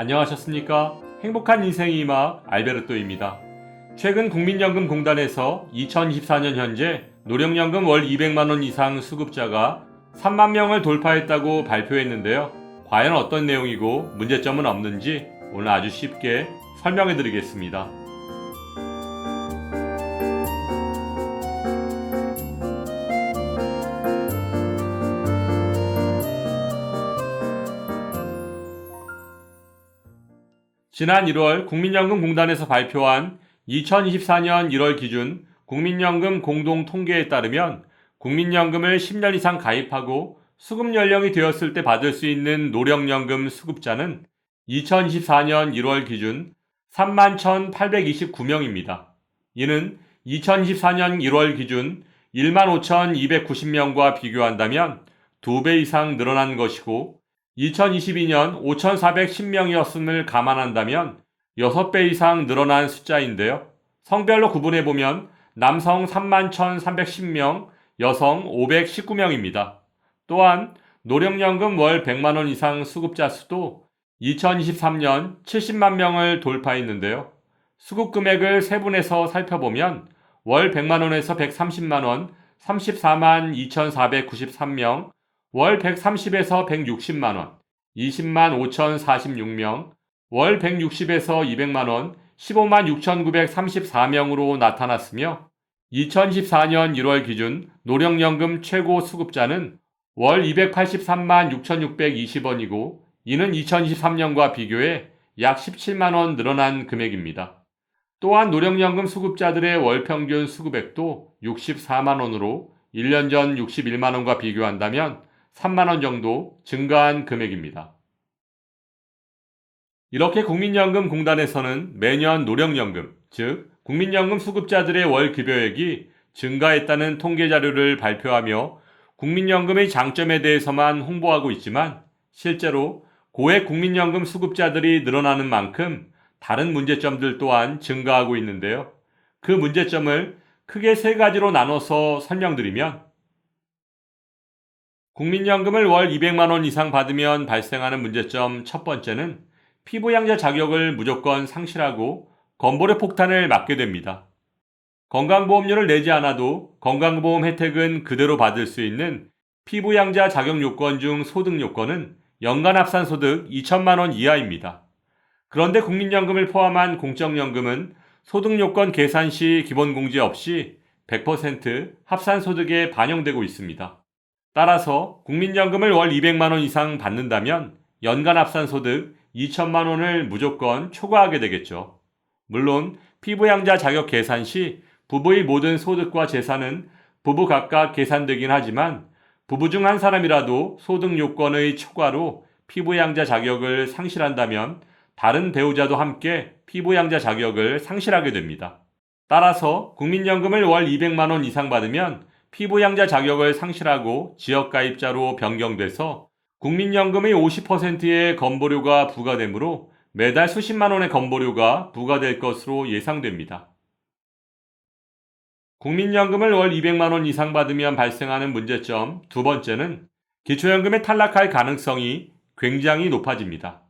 안녕하셨습니까? 행복한 인생의 음악 알베르토입니다. 최근 국민연금공단에서 2024년 현재 노령연금 월 200만원 이상 수급자가 3만 명을 돌파했다고 발표했는데요. 과연 어떤 내용이고 문제점은 없는지 오늘 아주 쉽게 설명해 드리겠습니다. 지난 1월 국민연금공단에서 발표한 2024년 1월 기준 국민연금 공동 통계에 따르면 국민연금을 10년 이상 가입하고 수급 연령이 되었을 때 받을 수 있는 노령연금 수급자는 2024년 1월 기준 31,829명입니다. 이는 2014년 1월 기준 15,290명과 비교한다면 2배 이상 늘어난 것이고 2022년 5,410명이었음을 감안한다면 6배 이상 늘어난 숫자인데요. 성별로 구분해 보면 남성 31,310명, 여성 519명입니다. 또한 노령연금 월 100만원 이상 수급자 수도 2023년 70만 명을 돌파했는데요. 수급 금액을 세분해서 살펴보면 월 100만원에서 130만원, 34만 2,493명, 월 130에서 160만원, 20만 5,046명, 월 160에서 200만원, 15만 6,934명으로 나타났으며 2014년 1월 기준 노령연금 최고 수급자는 월 283만 6,620원이고 이는 2023년과 비교해 약 17만원 늘어난 금액입니다. 또한 노령연금 수급자들의 월 평균 수급액도 64만원으로 1년 전 61만원과 비교한다면 3만원 정도 증가한 금액입니다. 이렇게 국민연금공단에서는 매년 노령연금, 즉 국민연금 수급자들의 월 급여액이 증가했다는 통계 자료를 발표하며 국민연금의 장점에 대해서만 홍보하고 있지만 실제로 고액 국민연금 수급자들이 늘어나는 만큼 다른 문제점들 또한 증가하고 있는데요. 그 문제점을 크게 세 가지로 나눠서 설명드리면 국민연금을 월 200만 원 이상 받으면 발생하는 문제점 첫 번째는 피부양자 자격을 무조건 상실하고 건보료 폭탄을 맞게 됩니다. 건강보험료를 내지 않아도 건강보험 혜택은 그대로 받을 수 있는 피부양자 자격 요건 중 소득 요건은 연간 합산 소득 2천만 원 이하입니다. 그런데 국민연금을 포함한 공적연금은 소득 요건 계산 시 기본공제 없이 100% 합산 소득에 반영되고 있습니다. 따라서 국민연금을 월 200만 원 이상 받는다면 연간 합산 소득 2천만 원을 무조건 초과하게 되겠죠. 물론 피부양자 자격 계산 시 부부의 모든 소득과 재산은 부부 각각 계산되긴 하지만 부부 중 한 사람이라도 소득 요건의 초과로 피부양자 자격을 상실한다면 다른 배우자도 함께 피부양자 자격을 상실하게 됩니다. 따라서 국민연금을 월 200만 원 이상 받으면 피부양자 자격을 상실하고 지역가입자로 변경돼서 국민연금의 50%의 건보료가 부과되므로 매달 수십만 원의 건보료가 부과될 것으로 예상됩니다. 국민연금을 월 200만 원 이상 받으면 발생하는 문제점 두 번째는 기초연금에 탈락할 가능성이 굉장히 높아집니다.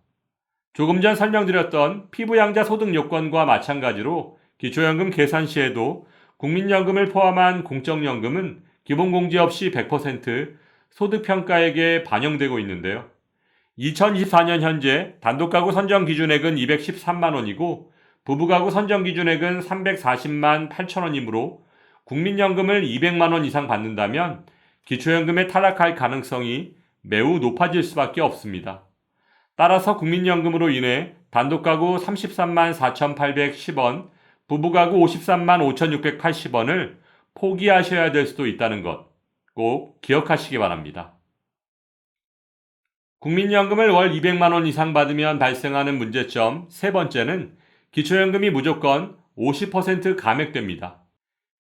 조금 전 설명드렸던 피부양자 소득 요건과 마찬가지로 기초연금 계산 시에도 국민연금을 포함한 공적연금은 기본공제 없이 100% 소득평가액에 반영되고 있는데요. 2024년 현재 단독가구 선정 기준액은 213만 원이고 부부가구 선정 기준액은 340만 8천 원이므로 국민연금을 200만 원 이상 받는다면 기초연금에 탈락할 가능성이 매우 높아질 수밖에 없습니다. 따라서 국민연금으로 인해 단독가구 33만 4,810원, 부부가구 53만 5,680원을 포기하셔야 될 수도 있다는 것 꼭 기억하시기 바랍니다. 국민연금을 월 200만 원 이상 받으면 발생하는 문제점 세 번째는 기초연금이 무조건 50% 감액됩니다.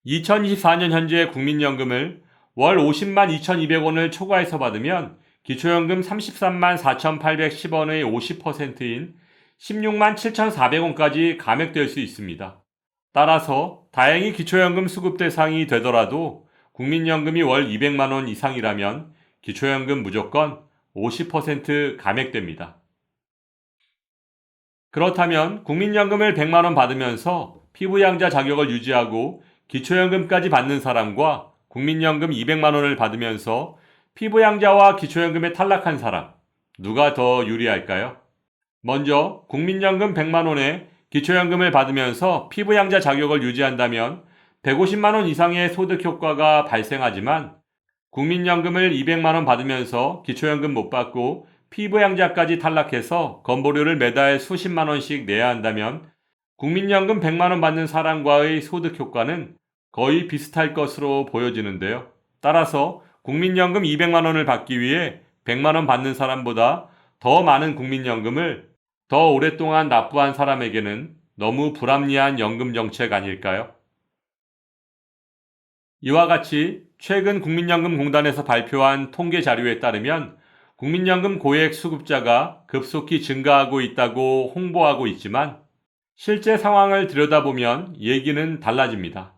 2024년 현재 국민연금을 월 50만 2,200원을 초과해서 받으면 기초연금 33만 4,810원의 50%인 16만 7,400원까지 감액될 수 있습니다. 따라서 다행히 기초연금 수급 대상이 되더라도 국민연금이 월 200만 원 이상이라면 기초연금 무조건 50% 감액됩니다. 그렇다면 국민연금을 100만 원 받으면서 피부양자 자격을 유지하고 기초연금까지 받는 사람과 국민연금 200만 원을 받으면서 피부양자와 기초연금에 탈락한 사람, 누가 더 유리할까요? 먼저 국민연금 100만 원에 기초연금을 받으면서 피부양자 자격을 유지한다면 150만원 이상의 소득 효과가 발생하지만 국민연금을 200만원 받으면서 기초연금 못 받고 피부양자까지 탈락해서 건보료를 매달 수십만원씩 내야 한다면 국민연금 100만원 받는 사람과의 소득 효과는 거의 비슷할 것으로 보여지는데요. 따라서 국민연금 200만원을 받기 위해 100만원 받는 사람보다 더 많은 국민연금을 더 오랫동안 납부한 사람에게는 너무 불합리한 연금 정책 아닐까요? 이와 같이 최근 국민연금공단에서 발표한 통계 자료에 따르면 국민연금 고액 수급자가 급속히 증가하고 있다고 홍보하고 있지만 실제 상황을 들여다보면 얘기는 달라집니다.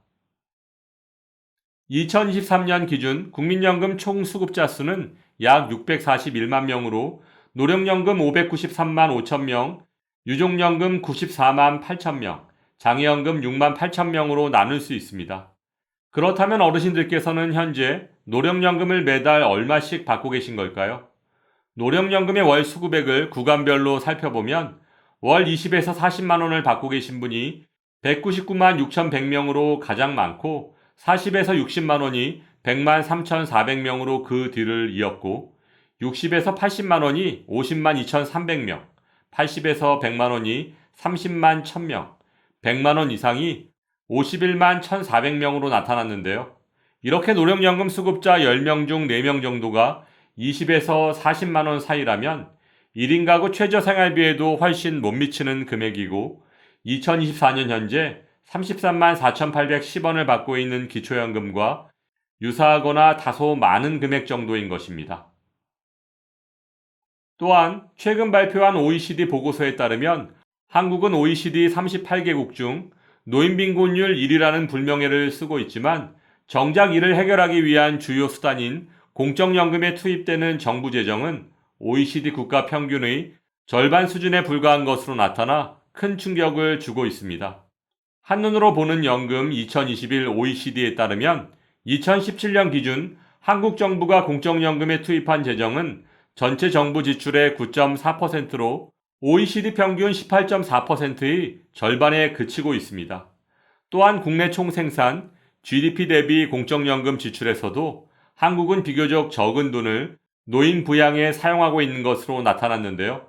2023년 기준 국민연금 총 수급자 수는 약 641만 명으로 노령연금 593만 5천 명, 유족연금 94만 8천 명, 장애연금 6만 8천 명으로 나눌 수 있습니다. 그렇다면 어르신들께서는 현재 노령연금을 매달 얼마씩 받고 계신 걸까요? 노령연금의 월 수급액을 구간별로 살펴보면 월 20에서 40만 원을 받고 계신 분이 199만 6,100명으로 가장 많고 40에서 60만 원이 100만 3,400명으로 그 뒤를 이었고 60에서 80만 원이 50만 2,300명, 80에서 100만 원이 30만 1,000명, 100만 원 이상이 51만 1,400명으로 나타났는데요. 이렇게 노령연금 수급자 10명 중 4명 정도가 20에서 40만 원 사이라면 1인 가구 최저 생활비에도 훨씬 못 미치는 금액이고 2024년 현재 33만 4,810원을 받고 있는 기초연금과 유사하거나 다소 많은 금액 정도인 것입니다. 또한 최근 발표한 OECD 보고서에 따르면 한국은 OECD 38개국 중 노인 빈곤율 1위라는 불명예를 쓰고 있지만 정작 이를 해결하기 위한 주요 수단인 공적연금에 투입되는 정부 재정은 OECD 국가 평균의 절반 수준에 불과한 것으로 나타나 큰 충격을 주고 있습니다. 한눈으로 보는 연금 2021 OECD에 따르면 2017년 기준 한국 정부가 공적연금에 투입한 재정은 전체 정부 지출의 9.4%로 OECD 평균 18.4%의 절반에 그치고 있습니다. 또한 국내 총 생산, GDP 대비 공적연금 지출에서도 한국은 비교적 적은 돈을 노인 부양에 사용하고 있는 것으로 나타났는데요.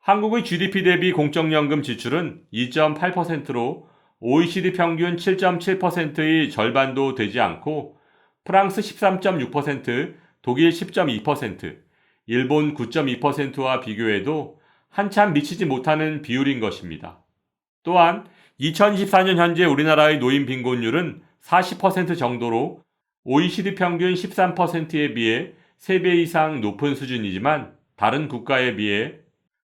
한국의 GDP 대비 공적연금 지출은 2.8%로 OECD 평균 7.7%의 절반도 되지 않고 프랑스 13.6%, 독일 10.2%, 일본 9.2%와 비교해도 한참 미치지 못하는 비율인 것입니다. 또한 2024년 현재 우리나라의 노인 빈곤율은 40% 정도로 OECD 평균 13%에 비해 3배 이상 높은 수준이지만 다른 국가에 비해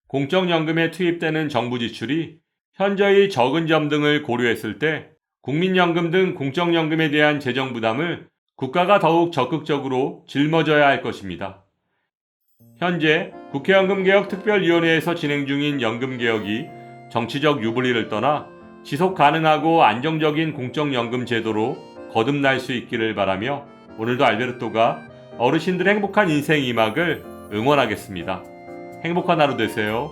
공적연금에 투입되는 정부 지출이 현저히 적은 점 등을 고려했을 때 국민연금 등 공적연금에 대한 재정 부담을 국가가 더욱 적극적으로 짊어져야 할 것입니다. 현재 국회연금개혁특별위원회에서 진행 중인 연금개혁이 정치적 유불리를 떠나 지속 가능하고 안정적인 공적연금 제도로 거듭날 수 있기를 바라며 오늘도 알베르토가 어르신들의 행복한 인생 이막을 응원하겠습니다. 행복한 하루 되세요.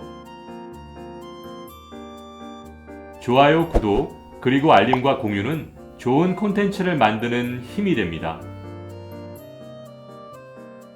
좋아요, 구독, 그리고 알림과 공유는 좋은 콘텐츠를 만드는 힘이 됩니다.